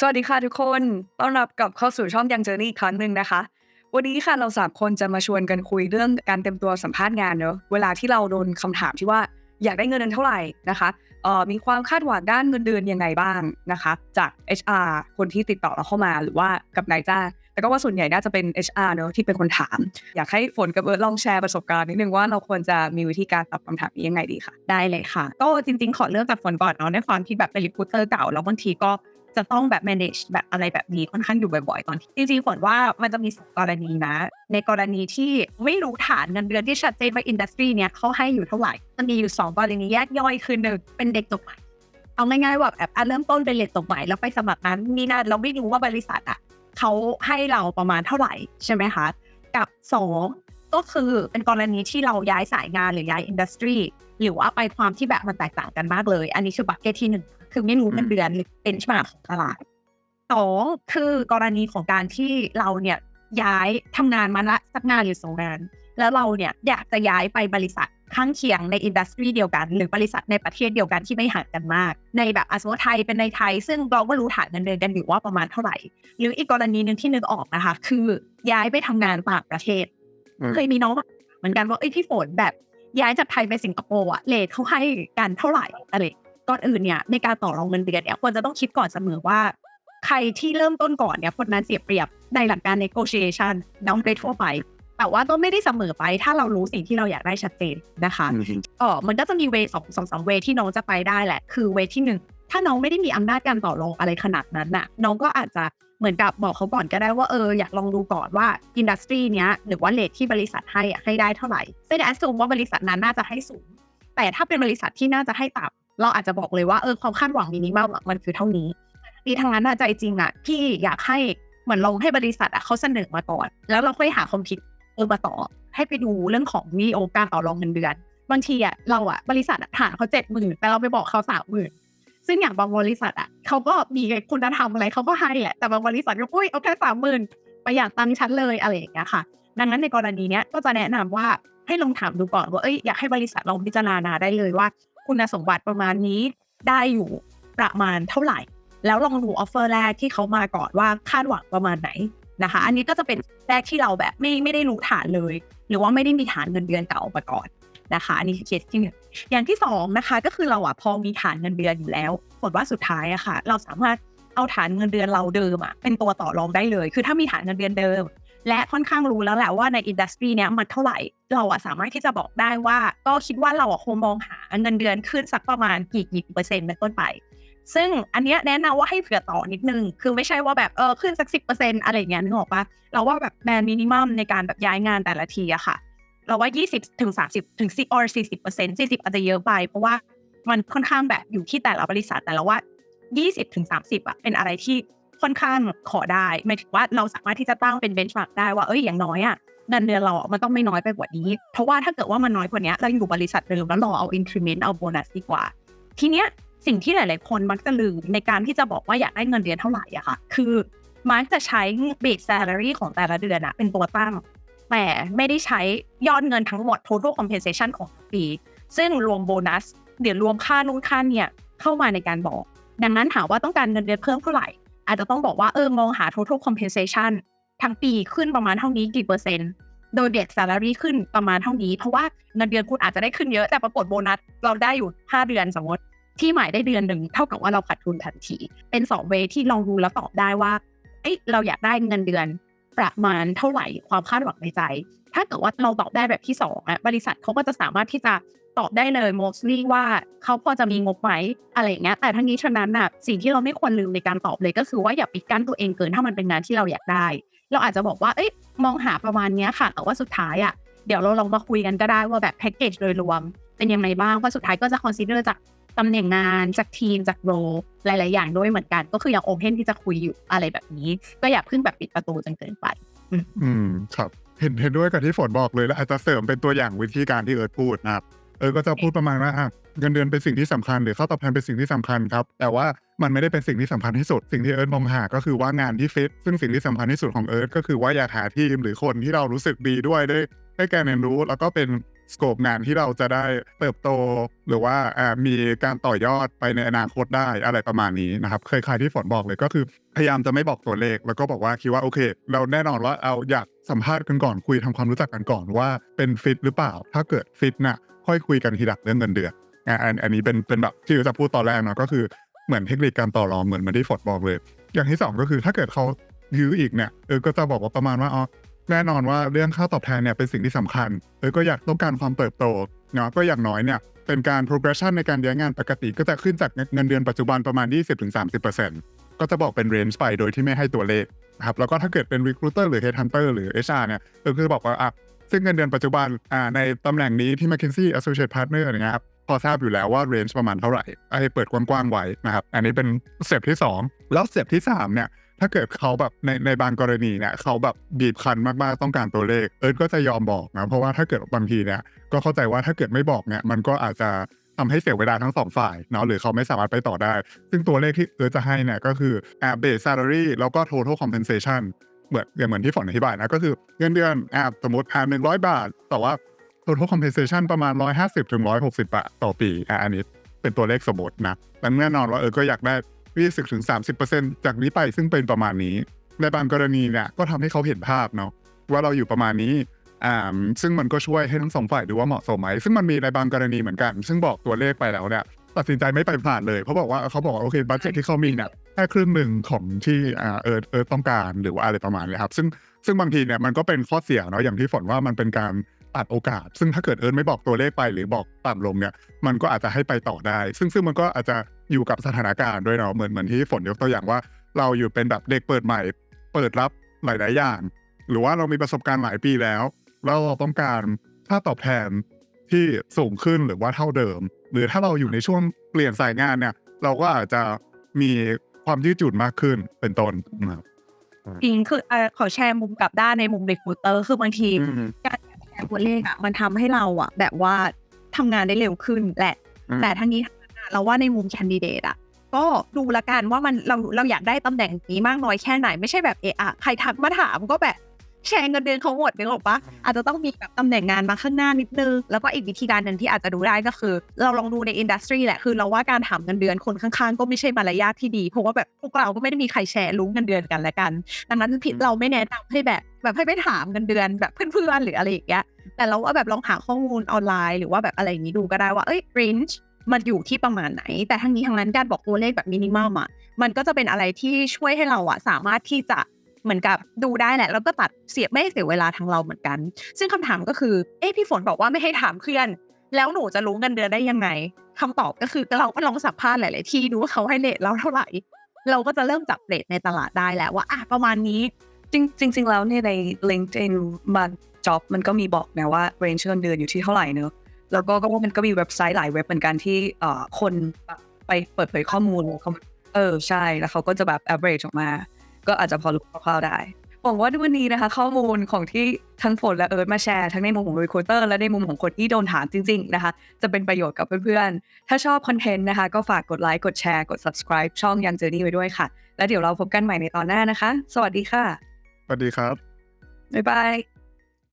สวัสดีค่ะทุกคน ต้อนรับกลับเข้าสู่ช่องยังเจอนี่อีกครั้งหนึ่งนะคะ วันนี้ค่ะเราสามคนจะมาชวนกันคุยเรื่องการเตรียมตัวสัมภาษณ์งานเนอะเวลาที่เราโดนคำถามที่ว่าอยากได้เงินเดือนเท่าไหร่นะคะเอ่อมีความคาดหวังด้านเงินเดือนยังไงบ้างนะคะ จาก HR คนที่ติดต่อเราเข้ามาหรือว่ากับนายจ้างแต่ก็ว่าส่วนใหญ่น่าจะเป็น HR เนอะที่เป็นคนถาม อยากให้ฝนกับเอิร์ธลองแชร์ประสบการณ์นิดนึงว่าเราควรจะมีวิธีการตอบคำถามนี้ยังไงดีค่ะได้เลยค่ะก็จริง ๆ ขอเริ่มจากฝนก่อนเนาะในความที่แบบเป็นรีคูเตอร์เก่าแล้วบางทีก็ จะต้องแบบ manage แบบอะไรแบบนี้ค่อนข้างอยู่บ่อยๆ ตอนที่จริงๆฝนว่ามันจะมีสองกรณีนะ ในกรณีที่ไม่รู้ฐานเงินเดือนที่ชัดเจนว่าอินดัสทรีเนี้ยเขาให้อยู่เท่าไหร่มันมีอยู่สองกรณีแยกย่อยคือหนึ่งเป็นเด็กจบใหม่เอาง่ายๆว่าแบบเริ่มต้นเป็นเด็กจบใหม่แล้วไปสมัครนั้นนี่นะเราไม่รู้ว่าบริษัทอะเขาให้เราประมาณเท่าไหร่ใช่ไหมคะกับสองก็คือเป็นกรณีที่เราย้ายสายงานหรือย้ายอินดัสทรีหรือว่าไปความที่แบบมันแตกต่างกันมากเลย อันนี้คือบัคเก็ตที่หนึ่ง คือไม่รู้เงินเดือนหรือเป็นฉบับของตลาดสองคือกรณีของการที่เราเนี่ยย้ายทำงานมาละสักงานหรือสองงาน แล้วเราเนี่ยอยากจะย้ายไปบริษัทข้างเคียงในอินดัสทรีเดียวกัน หรือบริษัทในประเทศเดียวกันที่ไม่ห่างกันมาก ในแบบอาสมมติไทยเป็นในไทย ซึ่งเราก็รู้ฐานเงินเดือนกันอยู่ว่าประมาณเท่าไหร่ หรืออีกกรณีหนึ่งที่นึกออกนะคะ คือย้ายไปทำงานต่างประเทศอืมเคยมีน้องมาเหมือนกันว่าเอ้ยพี่ฝนแบบย้ายจากไทยไปสิงคโปร์อะเลทเขาให้กันเท่าไหร่อะไร ก่อนอื่นเนี่ยในการต่อรองเงินเดือนเนี่ยควรจะต้องคิดก่อนเสมอว่า ใครที่เริ่มต้นก่อนเนี่ยคนนั้นเสียเปรียบในหลักการ negotiation น้องโดยทั่วไป แต่ว่าก็ไม่ได้เสมอไป ถ้าเรารู้สิ่งที่เราอยากได้ชัดเจนนะคะอืมเออมันก็จะมีเวสองสองสามเวที่น้องจะไปได้แหละ คือเวที่หนึ่งถ้าน้องไม่ได้มีอำนาจการต่อรองอะไรขนาดนั้นน่ะ น้องก็อาจจะเหมือนกับบอกเขาก่อนก็ได้ว่าเอออยากลองดูก่อนว่าอินดัสทรีเนี้ยหรือว่าเลทที่บริษัทให้อะให้ได้เท่าไหร่ซึ่งแอสซูมว่าบริษัทนั้นน่าจะให้สูง แต่ถ้าเป็นบริษัทที่น่าจะให้ต่ำ เราอาจจะบอกเลยว่าเออความคาดหวังมินิมัมมันคือเท่านี้ทีทางนั้นนะใจจริงอะพี่อยากให้เหมือนลองให้บริษัทอะเขาเสนอมาก่อน แล้วเราค่อยหาคอมพิวเออมาต่อ ให้ไปดูเรื่องของวีโอการต่อรองเงินเดือน บางทีอะเราอะบริษัทอะฐานเขาเจ็ดหมื่นแต่เราไปบอกเขาสามหมื่นซึ่งอย่างบางบริษัทอะเขาก็มีคุณธรรมอะไรเขาก็ให้แหละแต่บางบริษัทก็อุ้ยเอาแค่สามหมื่นประหยัดตังค์ฉันเลยอะไรอย่างเงี้ยค่ะ ดังนั้นในกรณีเนี้ยก็จะแนะนำว่าให้ลองถามดูก่อนว่าเอ้ยอยากให้บริษัทลองพิจารณาได้เลยว่า คุณสมบัติประมาณนี้ได้อยู่ประมาณเท่าไหร่ แล้วลองดูออฟเฟอร์แรกที่เขามาก่อนว่าคาดหวังประมาณไหนนะคะ อันนี้ก็จะเป็นแรกที่เราแบบไม่ไม่ได้รู้ฐานเลย หรือว่าไม่ได้มีฐานเงินเดือนเก่ามาก่อนนะคะ อันนี้คือเคสที่หนึ่งอย่างที่สองนะคะก็คือเราอะพอมีฐานเงินเดือนอยู่แล้วผลว่าสุดท้ายอะค่ะ เราสามารถเอาฐานเงินเดือนเราเดิมอะเป็นตัวต่อรองได้เลย คือถ้ามีฐานเงินเดือนเดิม และค่อนข้างรู้แล้วแหละว่าในอินดัสทรีเนี้ยมันเท่าไหร่ เราอะสามารถที่จะบอกได้ว่า ก็คิดว่าเราอะคงมองหาเงินเดือนขึ้นสักประมาณกี่กี่เปอร์เซ็นต์เป็นต้นไป ซึ่งอันเนี้ยแนะนำว่าให้เผื่อต่อนิดนึง คือไม่ใช่ว่าแบบเออขึ้นสักสิบเปอร์เซ็นต์อะไรเงี้ยนึกออกปะเราว่าแบบแบนด์มินิมัมในการแบบย้ายงานแต่ละทีอะค่ะ เราว่า 20ถึง30ถึง10 or 40เปอร์เซ็นต์40อาจจะเยอะไป เพราะว่ามันค่อนข้างแบบอยู่ที่แต่ละบริษัทแต่ละว่า 20ถึง30อะเป็นอะไรที่ ค่อนข้างขอได้หมายถึงว่าเราสามารถที่จะตั้งเป็นเบนช์มาร์กได้ว่าเอ้ยอย่างน้อยอะเงินเดือนเรามันต้องไม่น้อยไปกว่านี้ เพราะว่าถ้าเกิดว่ามันน้อยกว่านี้เราอยู่บริษัทเดิมแล้วรอเอา increment เอาโบนัสดีกว่า ทีเนี้ยสิ่งที่หลาย ๆ คนมักจะลืมในการที่จะบอกว่าอยากได้เงินเดือนเท่าไหร่อะค่ะคือมักจะใช้ base salary ของแต่ละเดือนอะเป็นตัวตั้ง แต่ไม่ได้ใช้ยอดเงินทั้งหมด total compensation ของปี ซึ่งรวมโบนัสเดี๋ยวรวมค่านู่นค่าเนี่ยเข้ามาในการบอก ดังนั้นถามว่าต้องการเงินเดือนเพิ่มเท่าไหร่ อาจจะต้องบอกว่าเออมองหา total compensation ทั้งปีขึ้นประมาณเท่านี้กี่เปอร์เซ็นต์ โดยเบส salary ขึ้นประมาณเท่านี้ เพราะว่าเงินเดือนคุณอาจจะได้ขึ้นเยอะแต่ปรากฏโบนัสเราได้อยู่ 5 เดือนสมมติ ที่หมายได้เดือนหนึ่งเท่ากับว่าเราขาดทุนทันที เป็นสองเวที่ลองดูแล้วตอบได้ว่าเอ้ยเราอยากได้เงินเดือน ประมาณเท่าไหร่ความคาดหวังในใจ ถ้าเกิดว่าเราตอบได้แบบที่สองอะบริษัทเขาก็จะสามารถที่จะตอบได้เลย mostly ว่าเขาพอจะมีงบไหมอะไรอย่างเงี้ยแต่ทั้งนี้ฉะนั้นน่ะสิ่งที่เราไม่ควรลืมในการตอบเลยก็คือว่าอย่าปิดกั้นตัวเองเกินถ้ามันเป็นงานที่เราอยากได้ เราอาจจะบอกว่าเอ้ยมองหาประมาณเนี้ยค่ะแต่ว่าสุดท้ายอะเดี๋ยวเราลองมาคุยกันก็ได้ว่าแบบแพ็กเกจโดยรวมเป็นยังไงบ้างเพราะสุดท้ายก็จะ consider จาก ตำแหน่งงานจากทีมจากโรหลาย ๆ อย่างด้วยเหมือนกัน ก็คือยังโอเพนที่จะคุยอยู่อะไรแบบนี้ ก็อย่าเพิ่งแบบปิดประตูจนเกินไป อืมครับ เห็นเห็นด้วยกับที่ฝนบอกเลยแล้วอาจจะเสริมเป็นตัวอย่างวิธีการที่เอิร์ธพูดนะครับเออก็จะพูดประมาณว่าอะเงินเดือนเป็นสิ่งที่สำคัญหรือค่าตอบแทนเป็นสิ่งที่สำคัญครับ แต่ว่ามันไม่ได้เป็นสิ่งที่สำคัญที่สุด สิ่งที่เอิร์ธมองหาก็คือว่างานที่ฟิตซึ่งสิ่งที่สำคัญที่สุดของเอิร์ธก็คือว่าอยากหาทีมหรือคนที่เรารู้สึกดีด้วยได้ได้การเรียนรู้แล้วก็เป็น สโคปงานที่เราจะได้เติบโต หรือว่ามีการต่อยอดไปในอนาคตได้อะไรประมาณนี้นะครับเคยคล้ายที่ฝนบอกเลยก็คือ พยายามจะไม่บอกตัวเลข แล้วก็บอกว่าคิดว่าโอเค เราแน่นอนว่าเอาอยากสัมภาษณ์กันก่อนคุยทำความรู้จักกันก่อนว่าเป็นฟิตหรือเปล่า ถ้าเกิดฟิตน่ะค่อยคุยกันทีหลังเรื่องเงินเดือนอันอันนี้เป็นเป็นแบบที่เราจะพูดตอนแรกเนาะก็คือเหมือนเทคนิคการต่อรองเหมือนเหมือนที่ฝนบอกเลย อย่างที่สองก็คือถ้าเกิดเขายื้ออีกเนี่ยเออก็จะบอกว่าประมาณว่าอ๋อ แน่นอนว่าเรื่องค่าตอบแทนเนี่ยเป็นสิ่งที่สำคัญเออก็อยากต้องการความเติบโตเนาะก็อย่างน้อยเนี่ยเป็นการ progression ในการย้ายงานปกติก็จะขึ้นจากเงินเดือนปัจจุบันประมาณ 20-30%ก็จะบอกเป็น range ไปโดยที่ไม่ให้ตัวเลขนะครับแล้วก็ถ้าเกิดเป็น recruiter หรือ headhunter หรือ HR เนี่ยเออก็จะบอกว่าอะซึ่งเงินเดือนปัจจุบันอ่าในตำแหน่งนี้ที่ McKinsey Associate Partner อะครับพอทราบอยู่แล้วว่า range ประมาณเท่าไหร่ให้เปิดกว้างๆไว้นะครับ อันนี้เป็นสเต็ปที่สองแล้วสเต็ปที่สามเนี่ย ถ้าเกิดเขาแบบในในบางกรณีเนี่ยเขาแบบบีบคั้นมากๆต้องการตัวเลข เอิร์ธก็จะยอมบอกนะเพราะว่าถ้าเกิดบางทีเนี่ยก็เข้าใจว่าถ้าเกิดไม่บอกเนี่ยมันก็อาจจะทำให้เสียเวลาทั้งสองฝ่ายเนาะหรือเขาไม่สามารถไปต่อได้ ซึ่งตัวเลขที่เอิร์ธจะให้เนี่ยก็คืออ่า base salary แล้วก็ total compensation เหมือนเหมือนที่ฝนอธิบายนะก็คือเงินเดือนอ่าสมมติอ่าหนึ่งร้อยบาท แต่ว่า total compensation ประมาณ 150ถึง160 บาทต่อปีอ่าอันนี้เป็นตัวเลขสมมตินะแล้วแน่นอนว่าเออก็อยากได้ 20ถึง30จากนี้ไปซึ่งเป็นประมาณนี้ในบางกรณีเนี่ยก็ทำให้เขาเห็นภาพเนาะว่าเราอยู่ประมาณนี้อ่าซึ่งมันก็ช่วยให้ทั้งสองฝ่ายดูว่าเหมาะสมไหมซึ่งมันมีในบางกรณีเหมือนกัน ซึ่งบอกตัวเลขไปแล้วเนี่ยตัดสินใจไม่ไปผ่านเลยเพราะบอกว่าเขาบอกว่าโอเคบัตเจ็ตที่เขามีเนี่ยแค่ครึ่งหนึ่งของที่อ่าเออเออต้องการหรือว่าอะไรประมาณนี้ครับ ซึ่งซึ่งบางทีเนี่ยมันก็เป็นข้อเสียเนาะอย่างที่ฝนว่ามันเป็นการตัดโอกาส ซึ่งถ้าเกิดเอิร์นไม่บอกตัวเลขไปหรือบอกต่ำลงเนี่ยมันก็อาจจะให้ไปต่อได้ ซึ่งซึ่งมันก็อาจจะ อยู่กับสถานการณ์ด้วยเนาะเหมือนเหมือนที่ฝนยกตัวอย่างว่า เราอยู่เป็นแบบเด็กเปิดใหม่ เปิดรับหลายๆอย่าง หรือว่าเรามีประสบการณ์หลายปีแล้วแล้วเราต้องการค่าตอบแทนที่สูงขึ้นหรือว่าเท่าเดิม หรือถ้าเราอยู่ในช่วงเปลี่ยนสายงานเนี่ย เราก็อาจจะมีความยืดหยุ่นมากขึ้นเป็นต้นนะครับจริงคือเอ่อขอแชร์มุมกลับด้านในมุมเด็กฟูเตอร์คือบางทีอืมการแชร์ตัวเลขอะมันทำให้เราอะแบบว่าทำงานได้เร็วขึ้นแหละอืมแต่ทั้งนี้ทั้งนั้นอะ เราว่าในมุมแคนดิเดตอะก็ดูละกันว่ามันเราเราอยากได้ตำแหน่งนี้มากน้อยแค่ไหนไม่ใช่แบบเอะอะใครทักมาถามก็แบบแชร์เงินเดือนเขาหมดนึกออกปะอาจจะต้องมีแบบตำแหน่งงานมาข้างหน้านิดนึง แล้วก็อีกวิธีการหนึ่งที่อาจจะดูได้ก็คือ เราลองดูในอินดัสทรีแหละคือเราว่าการถามเงินเดือนคนข้างๆ ก็ไม่ใช่มารยาทที่ดี เพราะว่าแบบพวกเราก็ไม่ได้มีใครแชร์รู้เงินเดือนกันและกัน ดังนั้นผิดเราไม่แนะนำให้แบบแบบให้ไปถามเงินเดือนแบบเพื่อนๆหรืออะไรอย่างเงี้ยแต่เราว่าแบบลองหาข้อมูลออนไลน์หรือว่าแบบอะไรอย่างนี้ดูก็ได้ว่าเอ้ย range มันอยู่ที่ประมาณไหน แต่ทั้งนี้ทั้งนั้นการบอกตัวเลขแบบมินิมัมอะมันก็จะเป็นอะไรที่ช่วยให้เราอะสามารถที่จะเหมือนกับดูได้แหละแล้วก็ตัดเสียไม่เสียเวลาทางเราเหมือนกัน ซึ่งคำถามก็คือเอ๊ะพี่ฝนบอกว่าไม่ให้ถามเพื่อน แล้วหนูจะรู้เงินเดือนได้ยังไงคำตอบก็คือเราก็ลองสัมภาษณ์หลาย ๆ ที่ดูว่าเขาให้เลทเราเท่าไหร่ เราก็จะเริ่มจับเรทในตลาดได้แล้วว่าอะประมาณนี้จริงจริงๆแล้วเนี่ยใน LinkedIn บางจ็อบมันก็มีบอกนะว่า range เงินเดือนอยู่ที่เท่าไหร่เนอะ แล้วก็ก็ว่ามันก็มีเว็บไซต์หลายเว็บเหมือนกันที่เอ่อคนแบบไปเปิดเผยข้อมูลเขาเออใช่แล้วเขาก็จะแบบ average ออกมา ก็อาจจะพอรู้คร่าวๆได้หวังว่าวันนี้นะคะ ข้อมูลของที่ทั้งฝนและเอิร์ธมาแชร์ ทั้งในมุมของ recruiter และในมุมของคนที่โดนถามจริง ๆ นะคะ จะเป็นประโยชน์กับเพื่อนๆ ถ้าชอบคอนเทนต์นะคะ ก็ฝากกดไลค์กดแชร์กด subscribe ช่องยังเจอนี่ไว้ด้วยค่ะ แล้วเดี๋ยวเราพบกันใหม่ในตอนหน้านะคะ สวัสดีค่ะ สวัสดีครับบ๊ายบาย